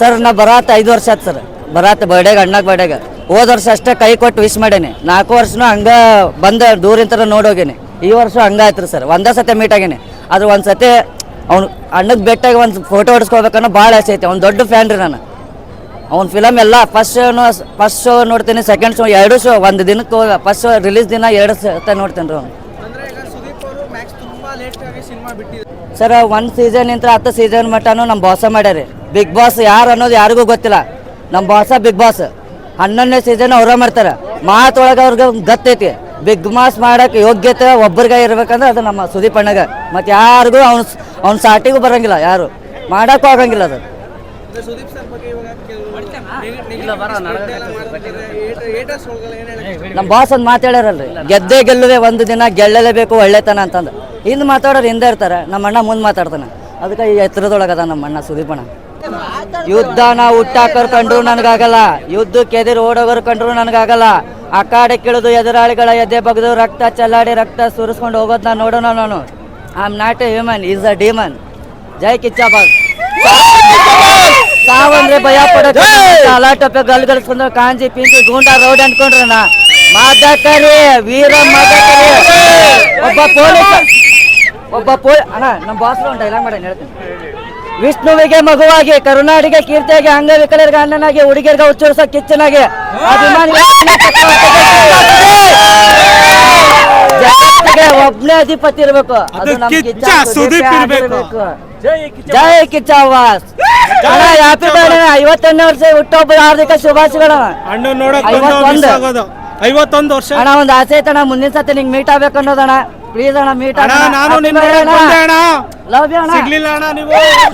Sir, ನಾ ಬರಾತ್ ಐದು ವರ್ಷ ಆಯ್ತು ಸರ್. ಬರಾತ್ ಬರ್ಡೇಗೆ ಅಣ್ಣಗೆ ಬರ್ಡೇಗೆ ಹೋದ ವರ್ಷ ಅಷ್ಟೇ ಕೈ ಕೊಟ್ಟು ವಿಶ್ ಮಾಡೇನಿ. ನಾಲ್ಕು ವರ್ಷನೂ ಹಂಗ ಬಂದ ದೂರಿಂತರ ನೋಡೋಗೇನಿ. ಈ ವರ್ಷ ಹಂಗ ಆಯ್ತು ಸರ್. ಒಂದೇ ಸತಿ ಮೀಟ್ ಆಗೇನಿ. ಆದ್ರೆ ಒಂದು ಸತಿ ಅವ್ನು ಅಣ್ಣಗೆ ಬೆಟ್ಟಾಗಿ ಒಂದು ಫೋಟೋ ಹೊಡ್ಸ್ಕೊಬೇಕನ್ನೋ ಭಾಳ ಆಸೆ ಐತಿ. ಅವ್ನು ದೊಡ್ಡ ಫ್ಯಾನ್ ರೀ ನಾನು. ಅವ್ನ ಫಿಲಮ್ ಎಲ್ಲ ಫಸ್ಟ್ ಶೋನು ಫಸ್ಟ್ ಶೋ ನೋಡ್ತೀನಿ ಸೆಕೆಂಡ್ ಶೋ ಎರಡು ಶೋ ಒಂದು ದಿನಕ್ಕೆ ಫಸ್ಟ್ ಶೋ ರಿಲೀಸ್ ದಿನ ಎರಡು ಸತ ನೋಡ್ತೀನಿ ರೀ ಅವ್ನು. ಸರ್ ಒಂದು ಸೀಸನ್ ಇಂತ್ರ ಹತ್ತು ಸೀಸನ್ ಮಟ್ಟನು ನಮ್ಮ ಬಾಸ ಮಾಡ್ಯಾರಿ. ಬಿಗ್ ಬಾಸ್ ಯಾರು ಅನ್ನೋದು ಯಾರಿಗೂ ಗೊತ್ತಿಲ್ಲ. ನಮ್ಮ ಬಾಸ ಬಿಗ್ ಬಾಸ್ ಹನ್ನೊಂದನೇ ಸೀಸನ್ ಅವ್ರ ಮಾಡ್ತಾರೆ. ಮಾತೊಳಗೆ ಅವ್ರಿಗೆ ಗತ್ತೈತಿ ಬಿಗ್ ಬಾಸ್ ಮಾಡಕ್ಕೆ ಯೋಗ್ಯತೆ ಒಬ್ಬರಿಗೆ ಇರ್ಬೇಕಂದ್ರೆ ಅದು ನಮ್ಮ ಸುದೀಪ್ ಅಣ್ಣಗ. ಮತ್ತು ಯಾರಿಗೂ ಅವ್ನು ಅವ್ನ ಸಾಟಿಗೂ ಬರಂಗಿಲ್ಲ ಯಾರು. ಮಾಡೋಕ್ಕೂ ಆಗಂಗಿಲ್ಲ ಅದು. ನಮ್ಮ ಬಾಸ್ ಒಂದು ಮಾತಾಡ್ಯಾರಲ್ರಿ ಗೆದ್ದೇ ಗೆಲ್ಲುವೆ ಒಂದು ದಿನ ಗೆಲ್ಲಲೇಬೇಕು ಒಳ್ಳೆತನ ಅಂತಂದು. ಹಿಂದೆ ಮಾತಾಡೋರು ಹಿಂದೆ ಇರ್ತಾರೆ. ನಮ್ಮ ಅಣ್ಣ ಮುಂದೆ ಮಾತಾಡ್ತಾನೆ. ಅದಕ್ಕೆ ಈ ಎತ್ತರದೊಳಗದ ನಮ್ಮ ಅಣ್ಣ ಸುದೀಪಣ್ಣ ನಾ ಹುಟ್ಟಾಕರ್ ಕಂಡ್ರು ನನಗಾಗಲ್ಲ. ಯುದ್ಧಕ್ಕೆ ಎದುರು ಓಡೋಗರು ಕಂಡ್ರು ನನಗಾಗಲ್ಲ. ಆ ಕಾಡೆ ಕಿಳಿದು ಎದುರಾಳಿಗಳ ಎದೆ ಬಗ್ದು ರಕ್ತ ಚಲ್ಲಾಡಿ ರಕ್ತ ಸುರಿಸ್ಕೊಂಡು ಹೋಗೋದು ನಾನು ನೋಡೋಣ ನಾನು. I am not a human is a demon ಜೈ ಕಿಚ್ಚಾಬಾಗ್ ಸಾವಂದ್ರೆ ಭಯ ಪಡೋಕೆ ಅಲಾಟಪ್ಪ ಗಲ್ಗಲ್ಸ್ಕೊಂಡು ಕಾಂಜಿ ಪಿಂಜಿ ಗೂಂಡ ರೋಡ್ ನಾ. ಮಾದಕರಿ ವೀರ ಮಾದಕರಿ ಒಬ್ಬ ಪೊಲೀಸ್ ಒಬ್ಬ ಪೊಲೀಸ್ ಅಣ್ಣ ನಮ್ಮ ಬಾಸ್ ಒಂದು ಡೈಲಾಗ್ ಮಾಡಿ ಹೇಳ್ತೀನಿ. ವಿಷ್ಣುವಿಗೆ ಮಗುವಾಗಿ ಕರುನಾಡಿಗೆ ಕೀರ್ತಿಯಾಗಿ ಅಂಗವಿಕಲರಿಗೆ ಅಣ್ಣನಾಗಿ ಹುಡುಗಿಯರಿಗೆ ಉಚ್ಚರಿಸೋ ಕಿಚ್ಚನಾಗಿ ಅಭಿಮಾನಿ ಜಗತ್ತಿಗೆ ಒಬ್ನೇ ಅಧಿಪತಿ ಇರಬೇಕು. ಅದು ನಮ್ ಕಿಚ್ಚ ಸುದೀಪ್ ಇರ್ಬೇಕು. ಜೈ ಕಿಚ್ಚ ವಾಸ್. ಹ್ಯಾಪಿ ಬರ್ಡೇ ಐವತ್ತೊಂದನೇ ವರ್ಷ ಹುಟ್ಟೊಬ್ಬ ಹಾರ್ದಿಕ ಶುಭಾಶಯಗಳು. ಅಣ್ಣ ನೋಡಕ್ ಐವತ್ತೊಂದು. miss ಆಗೋದು. ಐವತ್ತೊಂದು ವರ್ಷ. ಅಣ್ಣ ಒಂದು ಆಸೆ ಐತಣ್ಣ ಮುಂದಿನ ಸತಿ ನಿಂಗೆ ಮೀಟ್ ಆಗ್ಬೇಕು ಅನ್ನೋದಣ್ಣ ಪ್ಲೀಸ್ ಅಣ್ಣ ಮೀಟ್ ಅಣ್ಣ. ನಾನು ನಿನ್ನ ಅಣ್ಣ. ಸಿಗ್ಲಿಲ್ಲ ಅಣ್ಣ ನೀವು.